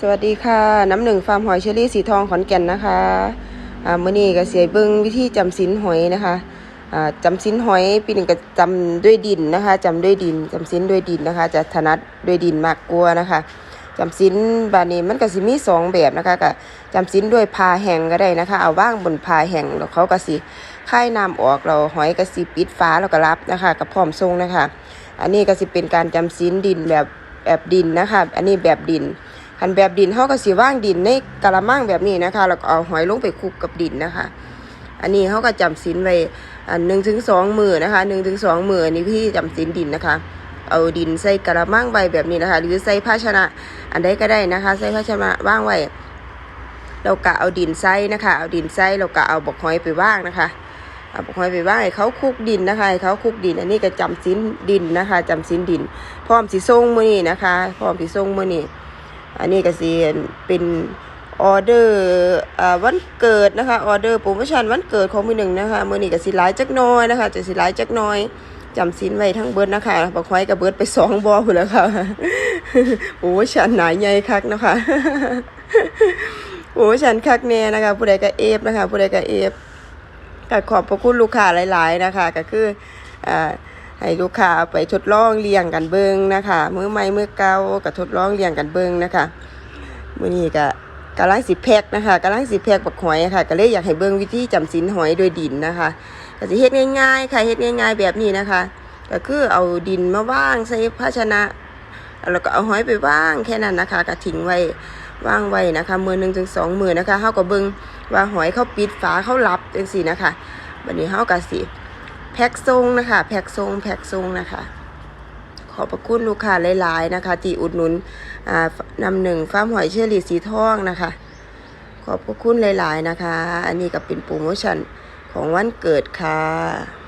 สวัสดีค่ะ น้ำหนึ่งฟาร์มหอยเชอรี่สีทองขอนแก่นนะคะอ่ามื่อนี้ก็เสียเบิ้งวิธีจำสินหอยนะคะอ่าจำสินหอยปีหนึ่งก็จำด้วยดินนะคะจำด้วยดินจำสินด้วยดินนะคะ จะถนัดด้วยดินมากกว่านะคะจำสินบานนี้มันก็สิมีสองแบบนะคะก็จำสินด้วยพาแห้งก็ได้นะคะ เอาว่างบนพาแห้งแล้วเขาก็สิค่ายน้ำออกเราหอยก็สิปิดฟ้าแล้วก็รับนะคะกับพร้อมทรงนะคะ อันนี้ก็สิเป็นการจำสินดินแบบแบบดินนะคะ อันนี้แบบดิน คันแบบดินเขาก็สิว่างดินในกะละมังแบบนี้นะคะ แล้วก็เอาหอยลงไปคลุกกับดินนะคะ อันนี้เขาก็จำสินไว้อันหนึ่งถึงสองมือนะคะหนึ่งถึงสองมืออันนี้พี่จำสินดินนะคะ เอาดินใส่กะละมังไว้แบบนี้นะคะ หรือใส่ภาชนะ อันใดก็ได้นะคะ ใส่ภาชนะว่างไว้เราก็เอาดินใส่นะคะ เอาดินใส่เราก็เอาบกหอยไปว่างนะคะ เอาบกหอยไปว่างให้เขาคลุกดินนะคะให้เขาคลุกดิน อันนี้ก็จำสินดินนะคะจำสินดิน พร้อมสิส่งมือนี้นะคะ พร้อมสิส่งมือนี้ อันนี้ก็สิเป็นออเดอร์วันเกิดนะคะออเดอร์โปรโมชั่นวันเกิดของมือหนึ่งนะคะมือนี้ก็สิหลายจักน้อยนะคะจะสิหลายจักน้อยจำสินไว้ทั้งเบิร์ดนะคะบักไว้กับเบิร์ดไปสองบอพุ่นแล้วค่ะโอ้ฉันหนาใหญ่คักนะคะโอ้ฉันคักแน่นะคะ ผู้ใดก็เอฟนะคะ ผู้ใดก็เอฟก็ขอบพระคุณลูกค้าหลาย ๆ นะคะ ก็คืออ่า ให้ลูกค้าไปทดลองเลี้ยงกันเบิงนะคะมือใหม่มือเก่าก็ทดลองเลี้ยงกันเบิงนะคะมื้อนี้ก็กำลังสิแพ็กนะคะกำลังสิแพ็กบักหอยค่ะ ก็เลยอยากให้เบิ่งวิธีจำสินหอยโดยดินนะคะก็สิเฮ็ดง่ายๆค่ะเฮ็ดง่าย ๆ แบบนี้นะคะ ก็คือเอาดินมาว่างใส่ภาชนะแล้วก็เอาหอยไปว่างแค่นั้นนะคะก็ทิ้งไว้ว่างไว้นะคะมือหนึ่งถึงสองมือนะคะเฮาก็เบิ่งว่าหอยเขาปิดฝาเขารับจังซี่นะคะบัดนี้เฮาก็สิ แพ็กทรงนะคะ แพ็กทรงแพ็กทรงนะคะ ขอบพระคุณลูกค้าหลายๆนะคะที่อุดหนุนนำหนึ่งฟาร์มหอยเชอรี่สีทองนะคะ ขอบพระคุณหลายๆนะคะ อันนี้ก็เป็นโปรโมชั่นของวันเกิดค่ะ